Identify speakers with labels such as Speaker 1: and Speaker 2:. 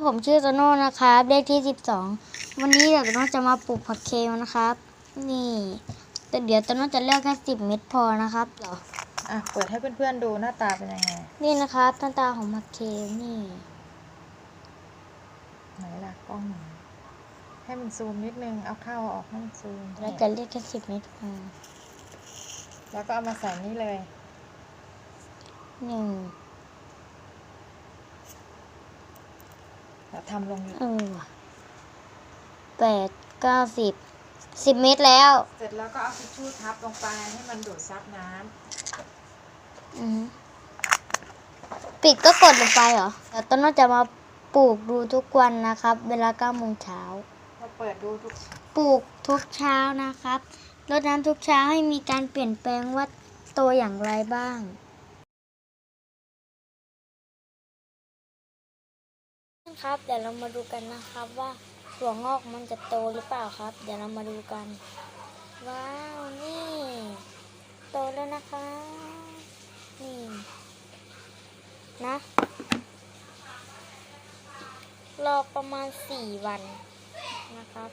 Speaker 1: ผมชื่อโตโน่นะครับเลขที่12วันนี้เดี๋ยวโตโน่จะมาปลูกผักเคลนะครับ นี่ แต่เดี๋ยวโตโน่จะเลือกแค่10เม็ดพอนะครับเหรอ
Speaker 2: อะเปิดให้เพื่อนๆดูหน้าตาเป็นยังไง
Speaker 1: นี่นะครับหน้าตาของผักเคลนี่
Speaker 2: ไหนล่ะกล้องไหนให้มันซูมนิดนึงเอาเข้าเอาออกให้มันซูม
Speaker 1: เราจะเลือกแค่10เม็ดพอ
Speaker 2: แล้วก็เอามาใส่นี่เลย
Speaker 1: หนึ่ง
Speaker 2: แล้วทำลงอยู่
Speaker 1: เออว่ะแปดเก้าสิบสิบเม็ดแล้ว
Speaker 2: เสร็จแล้วก็เอาทิชชู่ทับลงไปให้มันดูดซับน้ำ
Speaker 1: อือฮึปิดก็กดลงไปเหรอเดี๋ยวโตโน่จะมาปลูกดูทุกวันนะครับ เวลา9โมงเช้า
Speaker 2: พอเปิดดูทุก
Speaker 1: ปลูกทุกเช้านะครับรดน้ำทุกเช้าให้มีการเปลี่ยนแปลงว่าโตอย่างไรบ้าง ครับ เดี๋ยวเรามาดูกันนะครับว่าถั่วงอกมันจะโตหรือเปล่าครับ เดี๋ยวเรามาดูกัน ว้าวนี่ โตแล้วนะคะนี่นะรอประมาณสี่วันนะครับ